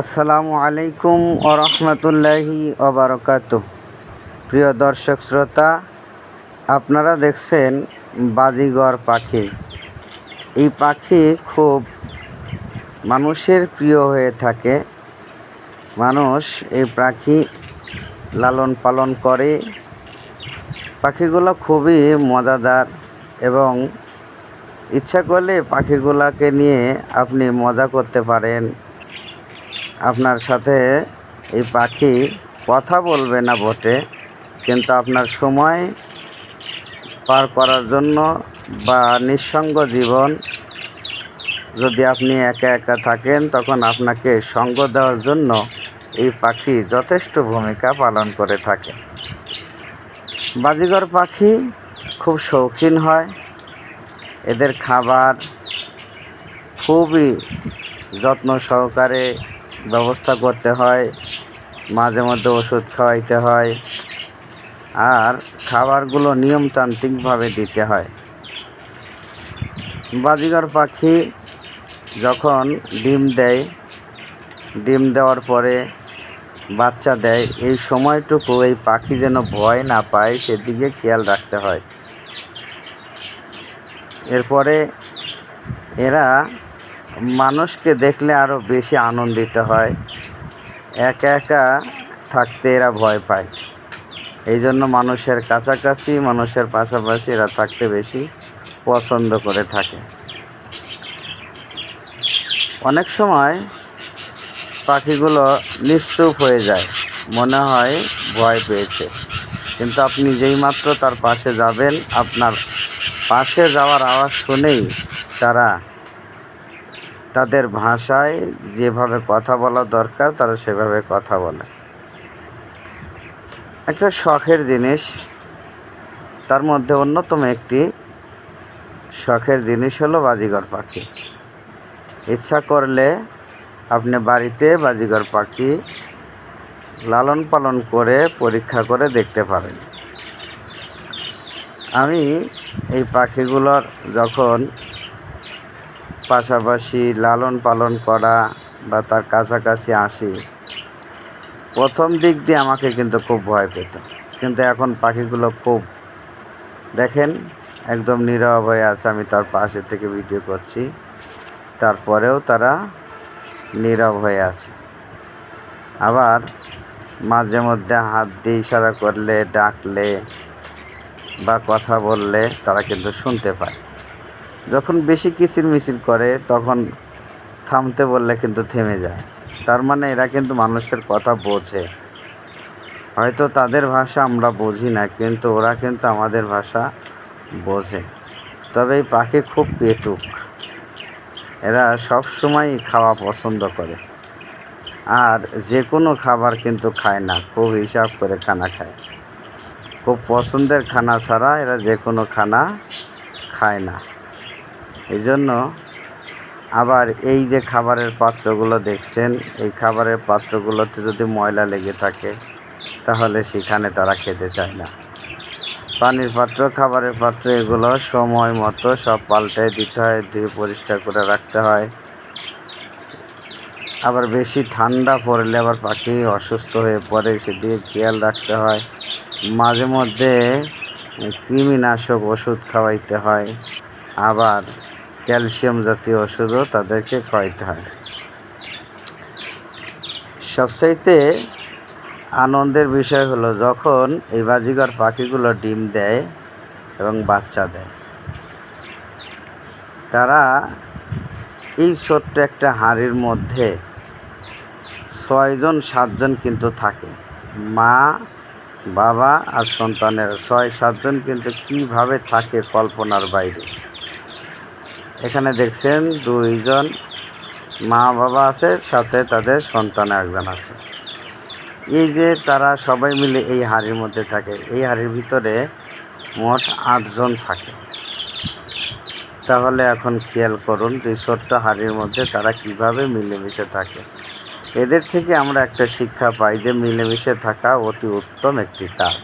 আসসালামু আলাইকুম ওরহমতুল্লাহি ওবরকাত প্রিয় দর্শক শ্রোতা, আপনারা দেখছেন বাজিগর পাখি। এই পাখি খুব মানুষের প্রিয় হয়ে থাকে। মানুষ এই পাখি লালন পালন করে। পাখিগুলো খুবই মজাদার এবং ইচ্ছা করলে পাখিগুলোকে নিয়ে আপনি মজা করতে পারেন। আপনার সাথে এই পাখি কথা বলবে না বটে, কিন্তু আপনার সময় পার করার জন্য বা নিঃসঙ্গ জীবন যদি আপনি একা একা থাকেন, তখন আপনাকে সঙ্গ দেওয়ার জন্য এই পাখি যথেষ্ট ভূমিকা পালন করে থাকে। বাজিগর পাখি খুব শৌখিন হয়, এদের খাবার খুবই যত্ন সহকারে ব্যবস্থা করতে হয়, মাঝে মধ্যে ওষুধ খাওয়াইতে হয়, আর খাবারগুলো নিয়মতান্ত্রিকভাবে দিতে হয়। বাজিগর পাখি যখন ডিম দেয়, ডিম দেওয়ার পরে বাচ্চা দেয়, এই সময়টুকু এই পাখি যেন ভয় না পায়, সেদিকে খেয়াল রাখতে হয়। এরপরে এরা মানুষকে দেখলে আরও বেশি আনন্দিত হয়। একা একা থাকতে এরা ভয় পায়। এই জন্য মানুষের কাছাকাছি, মানুষের পাশাপাশি এরা থাকতে বেশি পছন্দ করে থাকে। অনেক সময় পাখিগুলো নিশ্চুপ হয়ে যায়, মনে হয় ভয় পেয়েছে। কিন্তু আপনি যেই মাত্র তার পাশে যাবেন, আপনার পাশে যাওয়ার আওয়াজ শুনেই তারা তাদের ভাষায় যেভাবে কথা বলা দরকার, তারা সেভাবে কথা বলে। একটা শখের জিনিস, তার মধ্যে অন্যতম একটি শখের জিনিস হলো বাজিগর পাখি। ইচ্ছা করলে আপনি বাড়িতে বাজিগর পাখি লালন পালন করে, পরীক্ষা করে দেখতে পারেন। আমি এই পাখিগুলোর যখন পাশাপাশি লালন পালন করা বা তার কাছাকাছি আসি, প্রথম দিক দিয়ে আমাকে কিন্তু খুব ভয় পেত। কিন্তু এখন পাখিগুলো খুব, দেখেন, একদম নীরব হয়ে আছে। আমি তার পাশে থেকে ভিডিও করছি। তারপরেও তারা নীরব হয়ে আছে। আবার মাঝে মধ্যে হাত দিয়ে ইশারা করলে, ডাকলে বা কথা বললে তারা কিন্তু শুনতে পায়। যখন বেশি কিচির মিচির করে, তখন থামতে বললে কিন্তু থেমে যায়। তার মানে এরা কিন্তু মানুষের কথা বোঝে। হয়তো তাদের ভাষা আমরা বুঝি না, কিন্তু ওরা কিন্তু আমাদের ভাষা বোঝে। তবে এই পাখি খুব পেটুক। এরা সব সময় খাওয়া পছন্দ করে। আর যে কোনো খাবার কিন্তু খায় না, খুব হিসাব করে খানা খায়। খুব পছন্দের খানা ছাড়া এরা যে কোনো খানা খায় না। এই জন্য আবার এই যে খাবারের পাত্রগুলো দেখছেন, এই খাবারের পাত্রগুলোতে যদি ময়লা লেগে থাকে, তাহলে সেখানে তারা খেতে চায় না। পানির পাত্র, খাবারের পাত্র, এগুলো সময় মতো সব পাল্টে দিতে হয়, ধুয়ে পরিষ্কার করে রাখতে হয়। আবার বেশি ঠান্ডা পড়লে আবার পাখি অসুস্থ হয়ে পড়ে সেদিকে খেয়াল রাখতে হয়। মাঝে মধ্যে কৃমিনাশক ওষুধ খাওয়াইতে হয়। আবার ক্যালসিয়াম জাতীয় ওষুধও তাদেরকে খাওয়াইতে হয়। সবচাইতে আনন্দের বিষয় হলো যখন এই বাজিগর পাখিগুলো ডিম দেয় এবং বাচ্চা দেয়। তারা এই ছোট্ট একটা হাঁড়ির মধ্যে ছয়জন, সাতজন কিন্তু থাকে। মা, বাবা আর সন্তানের। ছয়, সাতজন কিন্তু কীভাবে থাকে কল্পনার বাইরে। এখানে দেখছেন দুইজন মা বাবা আছে, সাথে তাদের সন্তান একজন আছে। এই যে তারা সবাই মিলে এই হাড়ির মধ্যে থাকে, এই হাড়ির ভিতরে মোট আটজন থাকে। তাহলে এখন খেয়াল করুন যে ছোট্ট হাড়ির মধ্যে তারা কীভাবে মিলেমিশে থাকে। এদের থেকে আমরা একটা শিক্ষা পাই যে মিলেমিশে থাকা অতি উত্তম একটি কাজ।